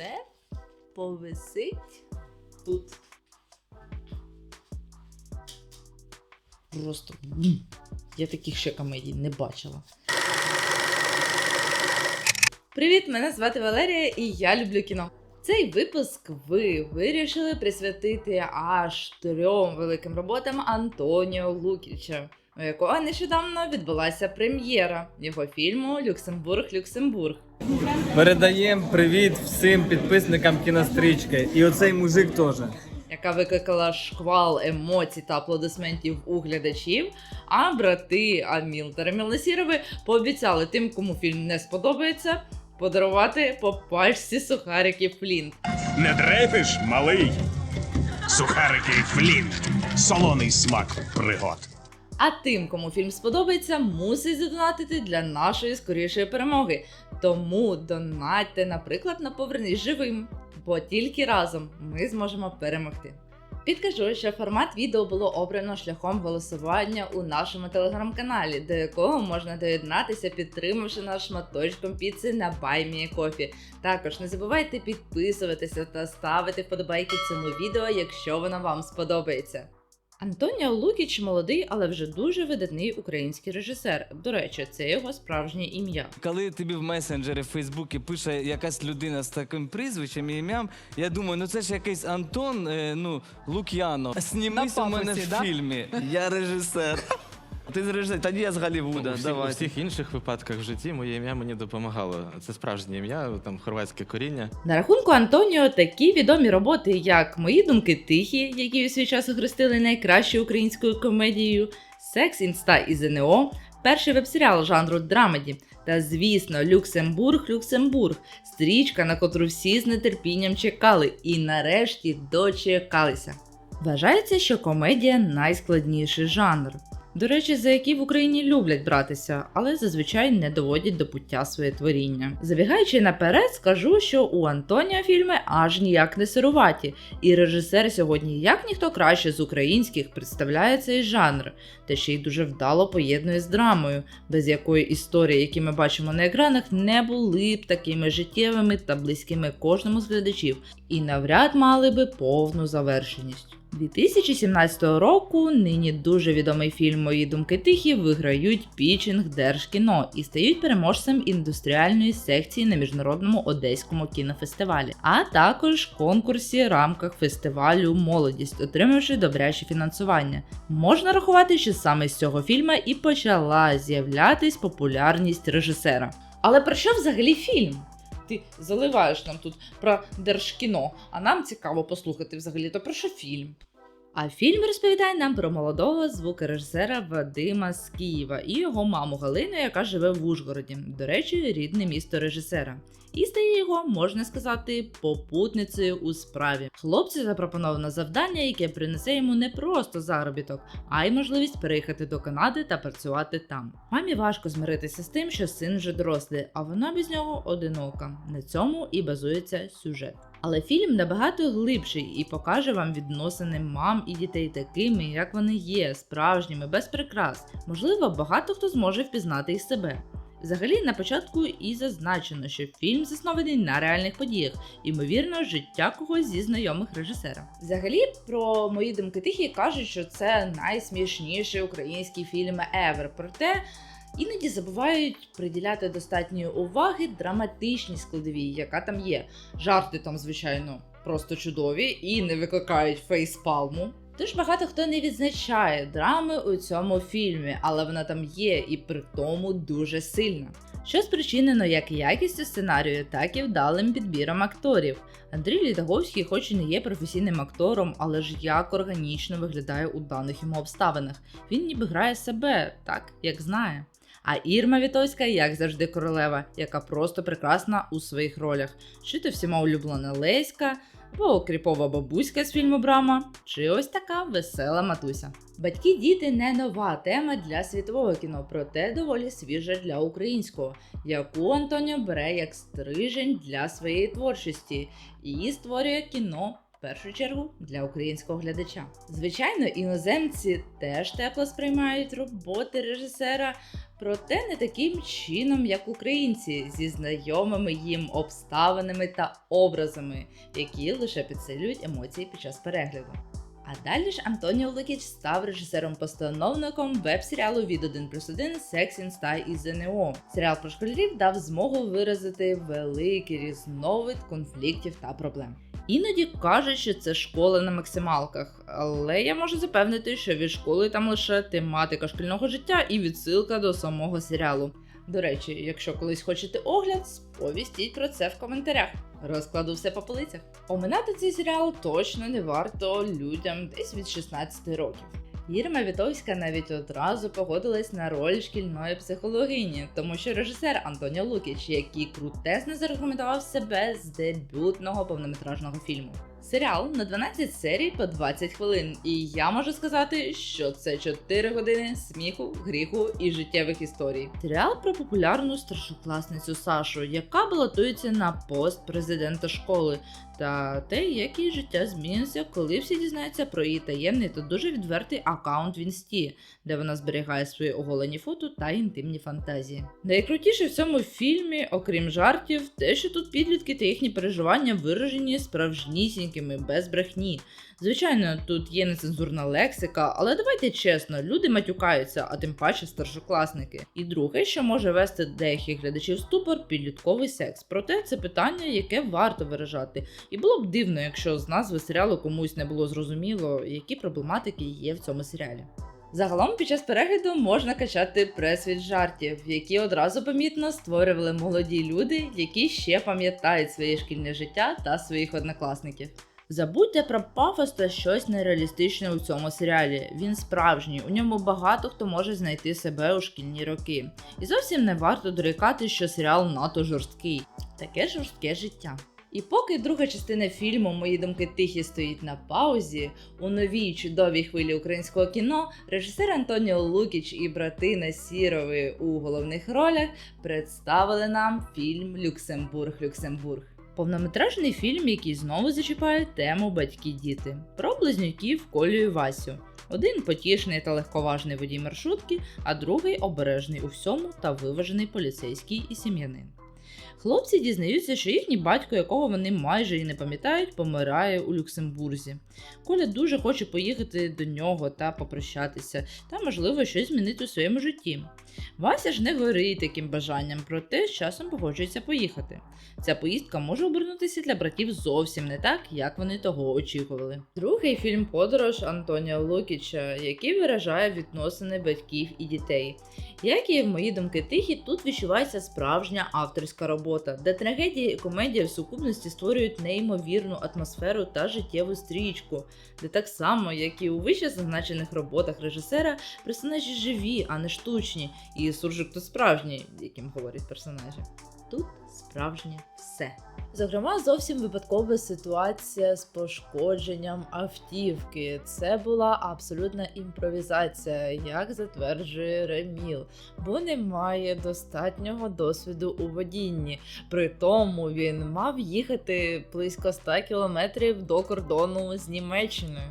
все повисить тут. Просто я таких ще комедій не бачила. Привіт, мене звати Валерія і я люблю кіно. Цей випуск ви вирішили присвятити аж трьом великим роботам Антоніо Лукіча, у якого нещодавно відбулася прем'єра його фільму Люксембург Люксембург. Передаємо привіт всім підписникам кінострічки. І оцей мужик теж. яка викликала шквал емоцій та аплодисментів у глядачів. А брати Аміл та Насірови пообіцяли тим, кому фільм не сподобається, подарувати по пачці сухариків Флінт. Не дрейфиш, малий. Сухарики Флінт. Солоний смак пригод. А тим, кому фільм сподобається, мусить задонатити для нашої скорішої перемоги. Тому донатьте, наприклад, на повернись живим, бо тільки разом ми зможемо перемогти. Підкажу, що формат відео було обрано шляхом голосування у нашому телеграм-каналі, до якого можна доєднатися, підтримавши нас шматочком піци на BuyMeACoffee. Також не забувайте підписуватися та ставити вподобайки цьому відео, якщо воно вам сподобається. Антоніо Лукіч молодий, але вже дуже видатний український режисер. До речі, це його справжнє ім'я. Коли тобі в месенджері в Фейсбуці пише якась людина з таким прізвищем і ім'ям, я думаю, ну це ж якийсь Антон, е, ну, Лук'яно. Знімись у мене в фільмі. Я режисер. Ти з режисер, тоді я з Голлівуда, у, всіх, у всіх інших випадках в житті моє ім'я мені допомагало. Це справжнє ім'я, там хорватське коріння. На рахунку Антоніо такі відомі роботи, як Мої думки тихі, які у свій час охрестили найкращою українською комедією, Секс, інста і ЗНО, перший веб-серіал жанру драмеді. Та, звісно, Люксембург, Люксембург, стрічка, на котру всі з нетерпінням чекали, і нарешті дочекалися. Вважається, що комедія найскладніший жанр. До речі, за які в Україні люблять братися, але зазвичай не доводять до пуття своє творіння. Забігаючи наперед, скажу, що у Антонія фільми аж ніяк не сируваті, і режисер сьогодні, як ніхто краще з українських, представляє цей жанр, та ще й дуже вдало поєднує з драмою, без якої історії, які ми бачимо на екранах, не були б такими життєвими та близькими кожному з глядачів, і навряд мали би повну завершеність. 2017 року нині дуже відомий фільм Мої думки тихі виграють пічинг Держкіно і стають переможцем індустріальної секції на міжнародному одеському кінофестивалі, а також конкурсі в рамках фестивалю Молодість, отримавши добряче фінансування. Можна рахувати, що саме з цього фільму і почала з'являтись популярність режисера. Але про що взагалі фільм? Ти заливаєш нам тут про держкіно, а нам цікаво послухати взагалі то про що фільм. А фільм розповідає нам про молодого звукорежисера Вадима з Києва і його маму Галину, яка живе в Ужгороді, до речі, рідне місто режисера. І стає його, можна сказати, попутницею у справі. Хлопцю запропоновано завдання, яке принесе йому не просто заробіток, а й можливість переїхати до Канади та працювати там. Мамі важко змиритися з тим, що син вже дорослий, а вона без нього одинока. На цьому і базується сюжет. Але фільм набагато глибший і покаже вам відносини мам і дітей такими, як вони є, справжніми, без прикрас. Можливо, багато хто зможе впізнати і себе. Взагалі, на початку і зазначено, що фільм заснований на реальних подіях, ймовірно, життя когось зі знайомих режисера. Взагалі, про мої думки тихі кажуть, що це найсмішніший український фільм ever. Проте іноді забувають приділяти достатньої уваги драматичній складовій, яка там є. Жарти там, звичайно, просто чудові і не викликають фейспалму. Тож багато хто не відзначає драми у цьому фільмі, але вона там є і при тому дуже сильна. Що спричинено як якістю сценарію, так і вдалим підбіром акторів. Андрій Літаговський, хоч і не є професійним актором, але ж як органічно виглядає у даних йому обставинах. Він ніби грає себе так, як знає. А Ірма Вітовська, як завжди, королева, яка просто прекрасна у своїх ролях. Чи то всіма улюблена Леська, або кріпова бабуська з фільму Брама, чи ось така весела матуся. Батьки діти не нова тема для світового кіно, проте доволі свіжа для українського, яку Антоніо бере як стрижень для своєї творчості і створює кіно Першу чергу для українського глядача. Звичайно, іноземці теж тепло сприймають роботи режисера, проте не таким чином, як українці, зі знайомими їм обставинами та образами, які лише підсилюють емоції під час перегляду. А далі ж Антоніо Лукіч став режисером-постановником веб-серіалу від 1 плюс 1 Sex in Style і ЗНО. Серіал про школярів дав змогу виразити великий різновид конфліктів та проблем. Іноді кажуть, що це школа на максималках, але я можу запевнити, що від школи там лише тематика шкільного життя і відсилка до самого серіалу. До речі, якщо колись хочете огляд, сповістіть про це в коментарях. Розкладу все по полицях. Оминати цей серіал точно не варто людям десь від 16 років. Ірма Вітовська навіть одразу погодилась на роль шкільної психологині, тому що режисер Антоніо Лукіч, який крутесно зарекомендував себе з дебютного повнометражного фільму. Серіал на 12 серій по 20 хвилин, і я можу сказати, що це 4 години сміху, гріху і життєвих історій. Серіал про популярну старшокласницю Сашу, яка балотується на пост президента школи, та те, як її життя зміниться, коли всі дізнаються про її таємний та дуже відвертий аккаунт в інсті, де вона зберігає свої оголені фото та інтимні фантазії. Найкрутіше в цьому фільмі, окрім жартів, те, що тут підлітки та їхні переживання виражені справжнісінькими, без брехні. Звичайно, тут є нецензурна лексика, але давайте чесно, люди матюкаються, а тим паче старшокласники. І друге, що може вести деяких глядачів ступор, підлітковий секс. Проте це питання, яке варто виражати. І було б дивно, якщо з назви серіалу комусь не було зрозуміло, які проблематики є в цьому серіалі. Загалом під час перегляду можна качати прес від жартів, які одразу помітно створювали молоді люди, які ще пам'ятають своє шкільне життя та своїх однокласників. Забудьте про пафос та щось нереалістичне у цьому серіалі. Він справжній, у ньому багато хто може знайти себе у шкільні роки. І зовсім не варто дорікати, що серіал надто жорсткий. Таке жорстке життя. І поки друга частина фільму Мої думки тихі стоїть на паузі, у новій чудовій хвилі українського кіно режисер Антоніо Лукіч і брати Насірови у головних ролях представили нам фільм Люксембург Люксембург. Повнометражний фільм, який знову зачіпає тему батьки-діти про близнюків Колю і Васю. Один потішний та легковажний водій маршрутки, а другий обережний у всьому та виважений поліцейський і сім'янин. Хлопці дізнаються, що їхній батько, якого вони майже і не пам'ятають, помирає у Люксембурзі. Коля дуже хоче поїхати до нього та попрощатися, та, можливо, щось змінити у своєму житті. Вася ж не горить таким бажанням, проте з часом погоджується поїхати. Ця поїздка може обернутися для братів зовсім не так, як вони того очікували. Другий фільм Подорож Антоніа Лукіча, який виражає відносини батьків і дітей. Як і в мої думки тихі, тут відчувається справжня авторська робота, де трагедія і комедія в сукупності створюють неймовірну атмосферу та життєву стрічку, де так само, як і у вище зазначених роботах режисера, персонажі живі, а не штучні, і суржик то справжній, яким говорять персонажі. Тут справжнє все. Зокрема, зовсім випадкова ситуація з пошкодженням автівки. Це була абсолютна імпровізація, як затверджує Реміл, бо немає достатнього досвіду у водінні. При тому він мав їхати близько 100 кілометрів до кордону з Німеччиною.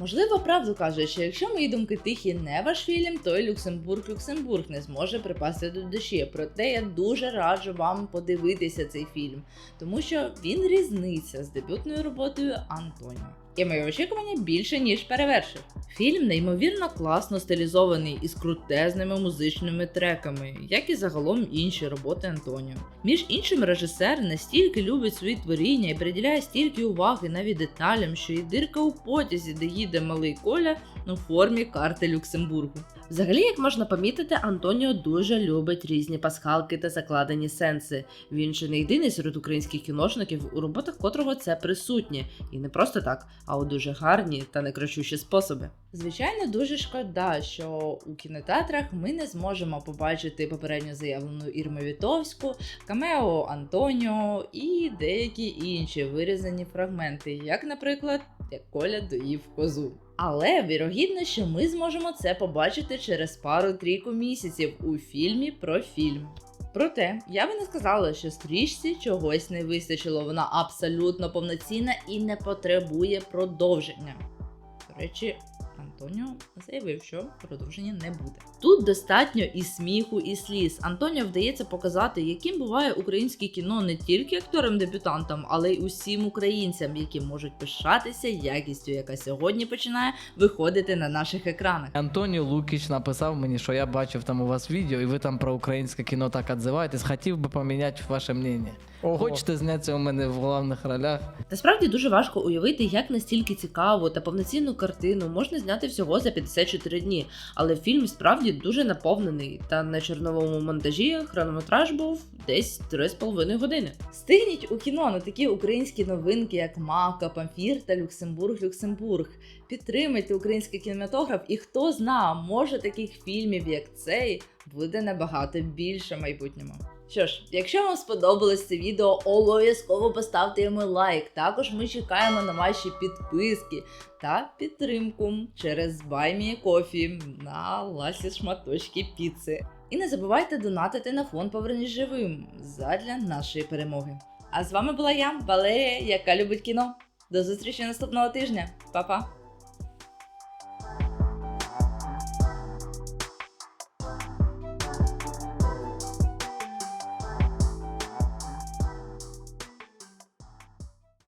Можливо, правду кажуть, що якщо мої думки тихі не ваш фільм, то й Люксембург Люксембург не зможе припасти до душі. Проте я дуже раджу вам подивитися цей фільм, тому що він різниця з дебютною роботою Антоніо. І мої очікування більше ніж перевершив. Фільм неймовірно класно стилізований із крутезними музичними треками, як і загалом інші роботи Антоніо. Між іншим, режисер настільки любить свої творіння і приділяє стільки уваги навіть деталям, що і дирка у потязі, де їде малий Коля у формі карти Люксембургу. Взагалі, як можна помітити, Антоніо дуже любить різні пасхалки та закладені сенси. Він ще не єдиний серед українських кіношників, у роботах котрого це присутнє, і не просто так, а у дуже гарні та некричущі способи. Звичайно, дуже шкода, що у кінотеатрах ми не зможемо побачити попередньо заявлену Ірму Вітовську, камео Антоніо і деякі інші вирізані фрагменти, як, наприклад, як Коля доїв козу. Але вірогідно, що ми зможемо це побачити через пару-трійку місяців у фільмі про фільм. Проте я би не сказала, що стрічці чогось не вистачило. Вона абсолютно повноцінна і не потребує продовження. До речі, Антоніо заявив, що продовження не буде. Тут достатньо і сміху, і сліз. Антоніо вдається показати, яким буває українське кіно не тільки акторам-дебютантам, але й усім українцям, які можуть пишатися якістю, яка сьогодні починає виходити на наших екранах. Антоніо Лукіч написав мені, що я бачив там у вас відео, і ви там про українське кіно так відзиваєтесь. Хотів би поміняти ваше мнення. Хочете знятися у мене в головних ролях? Насправді дуже важко уявити, як настільки цікаву та повноцінну картину можна зняти всього за 54 дні. Але фільм справді дуже наповнений, та на чорновому монтажі хронометраж був десь 3,5 години. Стигніть у кіно на такі українські новинки, як Мака, Памфір та Люксембург, Люксембург. Підтримайте український кінематограф, і хто зна, може таких фільмів, як цей, буде набагато більше в майбутньому. Що ж, якщо вам сподобалось це відео, обов'язково поставте йому лайк. Також ми чекаємо на ваші підписки та підтримку через Coffee на ласі шматочки піци. І не забувайте донатити на фонд Повернись живим задля нашої перемоги. А з вами була я, Валерія, яка любить кіно. До зустрічі наступного тижня. Па-па!